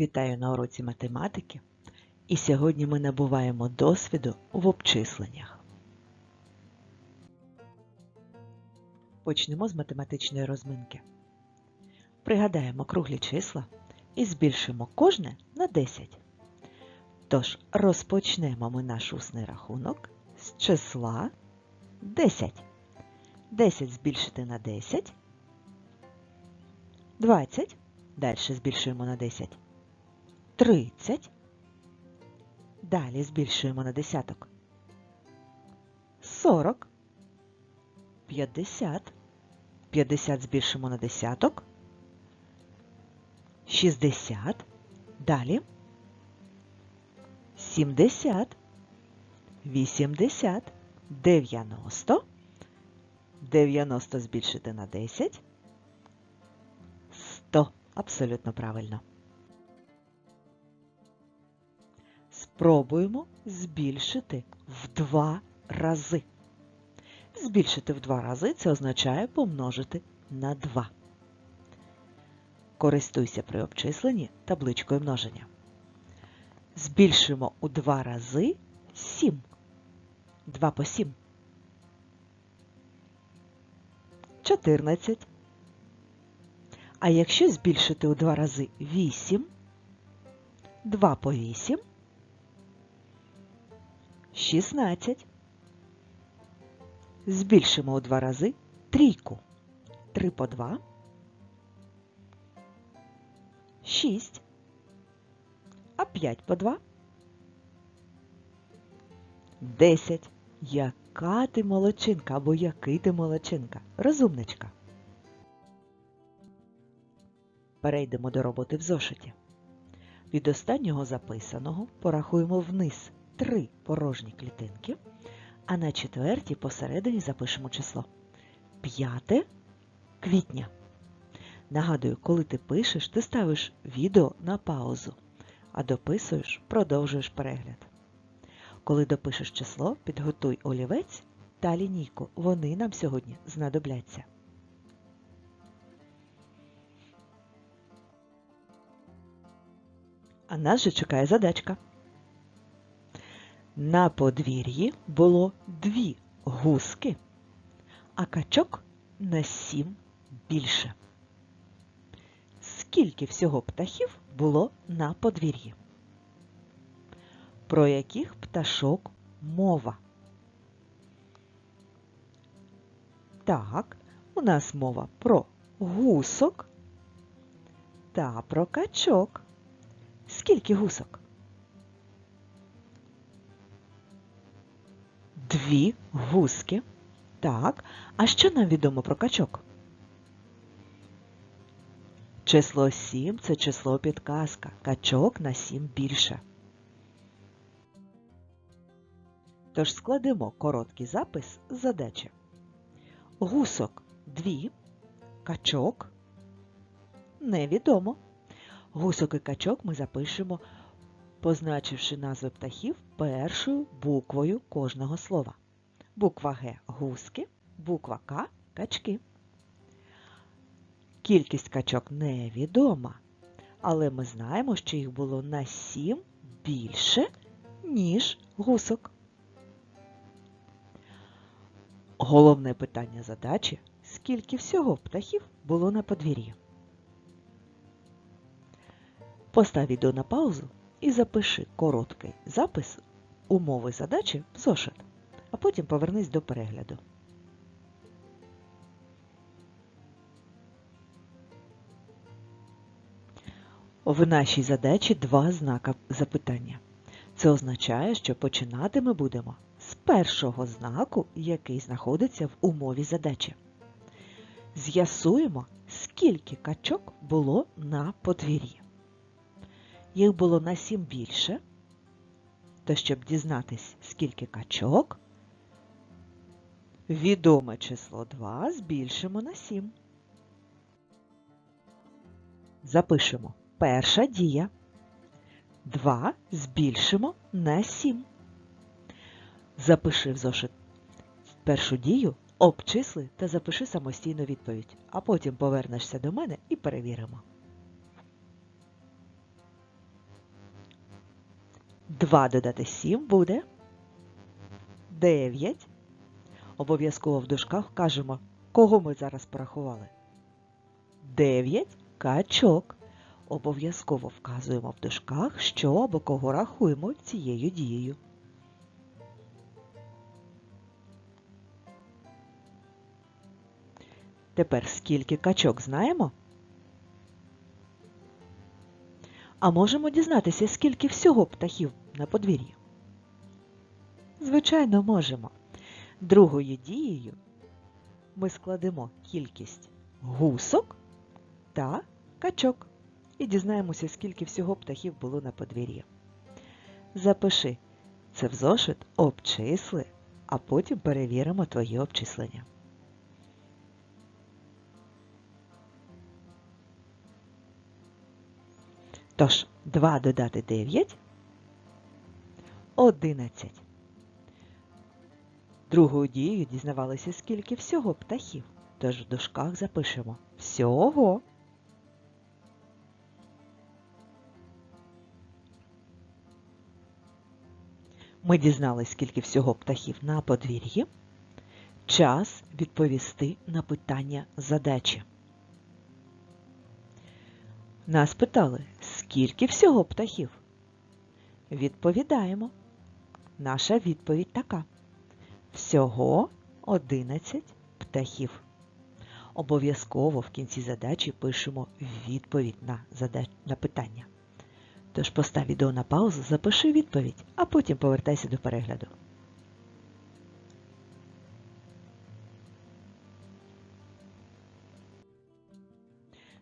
Вітаю на уроці математики. І сьогодні ми набуваємо досвіду в обчисленнях. Почнемо з математичної розминки. Пригадаємо круглі числа і збільшимо кожне на 10. Тож розпочнемо ми наш усний рахунок з числа 10. 10 збільшити на 10. 20. Далі збільшуємо на 10. 30. Далі збільшуємо на десяток. 40. 50. 50 збільшимо на десяток. 60. Далі. 70. 80. 90. 90 збільшити на 10. 100. Абсолютно правильно. Спробуємо збільшити в два рази. Збільшити в два рази це означає помножити на 2. Користуйся при обчисленні табличкою множення. Збільшимо у два рази 7. 2 по 7. 14. А якщо збільшити у два рази 8, 2 по 8, 16. Збільшимо у два рази трійку. 3 по 2. 6. А 5 по 2. 10. Яка ти молодчинка або який ти молодчинка? Розумничка. Перейдемо до роботи в зошиті. Від останнього записаного порахуємо вниз три порожні клітинки, а на четвертій посередині запишемо число 5 квітня. Нагадую, коли ти пишеш, ти ставиш відео на паузу, а дописуєш, продовжуєш перегляд. Коли допишеш число, підготуй олівець та лінійку. Вони нам сьогодні знадобляться. А нас же чекає задачка. На подвір'ї було дві гуски, а качок на сім більше. Скільки всього птахів було на подвір'ї? Про яких пташок мова? Так, у нас мова про гусок та про качок. Скільки гусок? Дві гуски. Так. А що нам відомо про качок? Число 7 це число підказка. Качок на 7 більше. Тож складемо короткий запис з задачі. Гусок 2, качок невідомо. Гусок і качок ми запишемо, позначивши назви птахів першою буквою кожного слова. Буква Г гуски, буква К качки. Кількість качок невідома, але ми знаємо, що їх було на 7 більше, ніж гусок. Головне питання задачі скільки всього птахів було на подвір'ї. Постав відео на паузу і запиши короткий запис умови задачі в зошит, а потім повернись до перегляду. В нашій задачі два знака запитання. Це означає, що починати ми будемо з першого знаку, який знаходиться в умові задачі. З'ясуємо, скільки качок було на подвір'ї їх було на 7 більше, то щоб дізнатись, скільки качок, відоме число 2 збільшимо на 7. Запишемо перша дія. 2 збільшимо на 7. Запиши в зошит першу дію, обчисли та запиши самостійну відповідь, а потім повернешся до мене і перевіримо. 2 додати 7 буде 9. Обов'язково в дужках кажемо, кого ми зараз порахували. 9 качок. Обов'язково вказуємо в дужках, що або кого рахуємо цією дією. Тепер скільки качок знаємо? А можемо дізнатися, скільки всього птахів на подвір'ї? Звичайно, можемо. Другою дією ми складемо кількість гусок та качок і дізнаємося, скільки всього птахів було на подвір'ї. Запиши це в зошит, обчисли, а потім перевіримо твої обчислення. Тож, 2 додати 9 – 11. Другою дією дізнавалися, скільки всього птахів. Тож в дужках запишемо всього. Ми дізнались, скільки всього птахів на подвір'ї. Час відповісти на питання задачі. Нас питали, скільки всього птахів? Відповідаємо. Наша відповідь така. Всього 11 птахів. Обов'язково в кінці задачі пишемо відповідь на, задач... на питання. Тож постав відео на паузу, запиши відповідь, а потім повертайся до перегляду.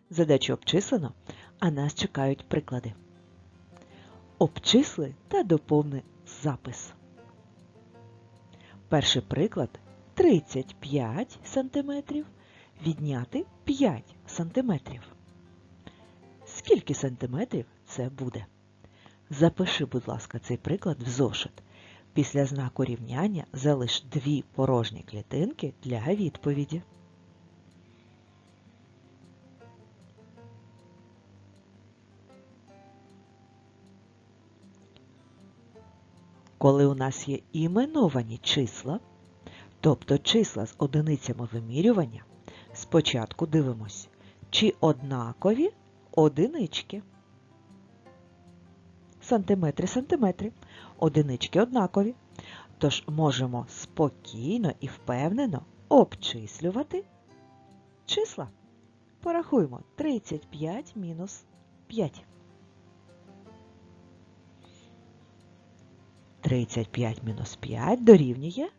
Задачу обчислено, а нас чекають приклади. Обчисли та доповни запис. Перший приклад 35 см відняти 5 см. Скільки сантиметрів це буде? Запиши, будь ласка, цей приклад в зошит. Після знаку рівняння залиш дві порожні клітинки для відповіді. Коли у нас є іменовані числа, тобто числа з одиницями вимірювання, спочатку дивимось, чи однакові одинички. Сантиметри, сантиметри. Одинички однакові. Тож можемо спокійно і впевнено обчислювати числа. Порахуємо 35 мінус 5. 35 мінус 5 дорівнює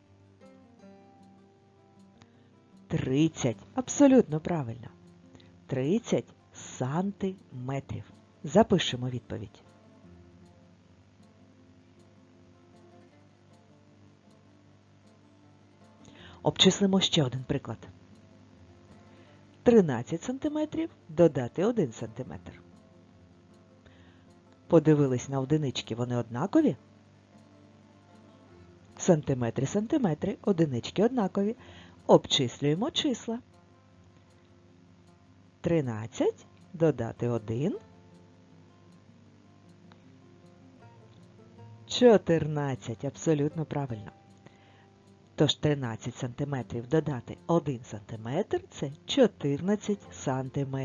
30. Абсолютно правильно. 30 сантиметрів. Запишемо відповідь. Обчислимо ще один приклад. 13 см додати 1 см. Подивились на одинички, вони однакові? Сантиметри, сантиметри, одинички однакові. Обчислюємо числа. 13 додати 1. 14. Абсолютно правильно. Тож 13 см додати 1 см це 14 см.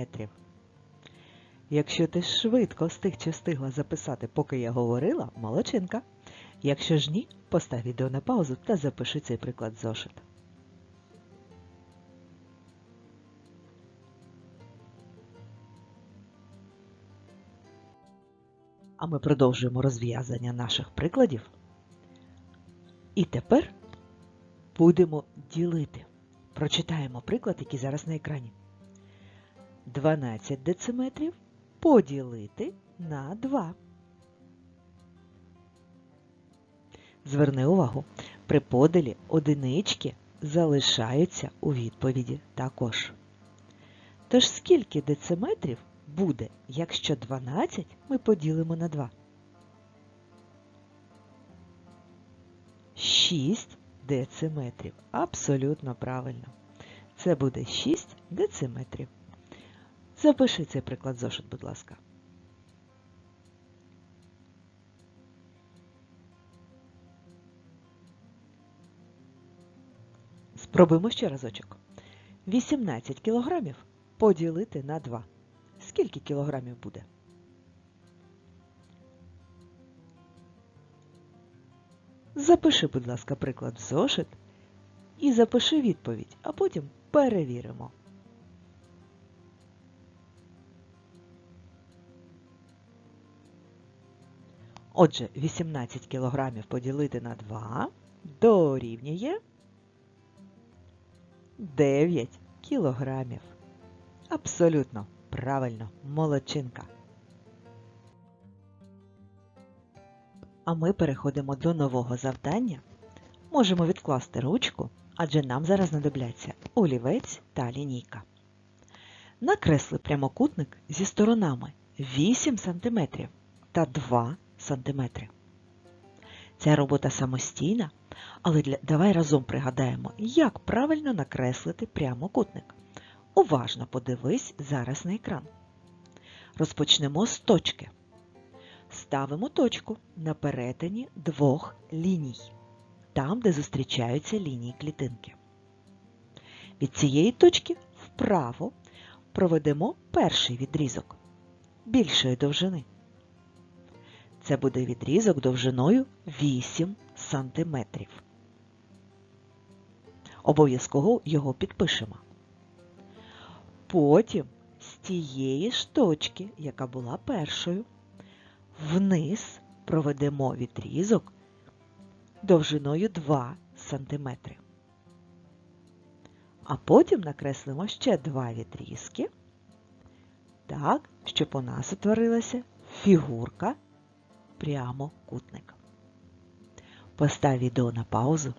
Якщо ти швидко встиг чи встигла записати, поки я говорила, молодчинка. Якщо ж ні, постав відео на паузу та запиши цей приклад зошит. А ми продовжуємо розв'язання наших прикладів. І тепер будемо ділити. Прочитаємо приклад, який зараз на екрані. 12 дециметрів поділити на 2. Зверни увагу, при поділі одинички залишаються у відповіді також. Тож скільки дециметрів буде, якщо 12 ми поділимо на 2? 6 дециметрів. Абсолютно правильно. Це буде 6 дециметрів. Запиши цей приклад зошит, будь ласка. Спробуємо ще разочок. 18 кілограмів поділити на 2. Скільки кілограмів буде? Запиши, будь ласка, приклад в зошит і запиши відповідь, а потім перевіримо. Отже, 18 кілограмів поділити на 2 дорівнює 9 кілограмів. Абсолютно правильно, молодчинка. А ми переходимо до нового завдання. Можемо відкласти ручку, адже нам зараз знадобляться олівець та лінійка. Накресли прямокутник зі сторонами 8 см та 2 см. Ця робота самостійна, але для... давай разом пригадаємо, як правильно накреслити прямокутник. Уважно подивись зараз на екран. Розпочнемо з точки. Ставимо точку на перетині двох ліній, там, де зустрічаються лінії клітинки. Від цієї точки вправо проведемо перший відрізок більшої довжини. Це буде відрізок довжиною 8 см. Обов'язково його підпишемо. Потім з тієї ж точки, яка була першою, вниз проведемо відрізок довжиною 2 см. А потім накреслимо ще два відрізки, так, щоб у нас утворилася фігурка прямокутник. Постав відео на паузу,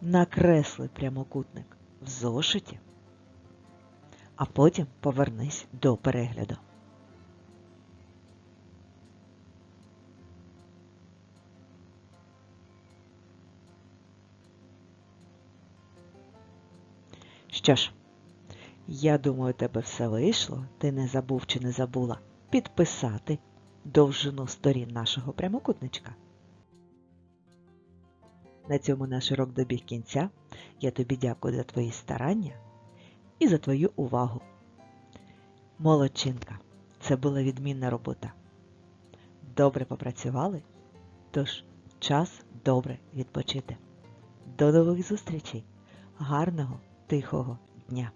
накресли прямокутник в зошиті, а потім повернись до перегляду. Що ж, я думаю, у тебе все вийшло. Ти не забув чи не забула підписати довжину сторін нашого прямокутничка. На цьому наш урок добіг кінця. Я тобі дякую за твої старання і за твою увагу. Молодчинка, це була відмінна робота. Добре попрацювали, тож час добре відпочити. До нових зустрічей! Гарного, тихого дня!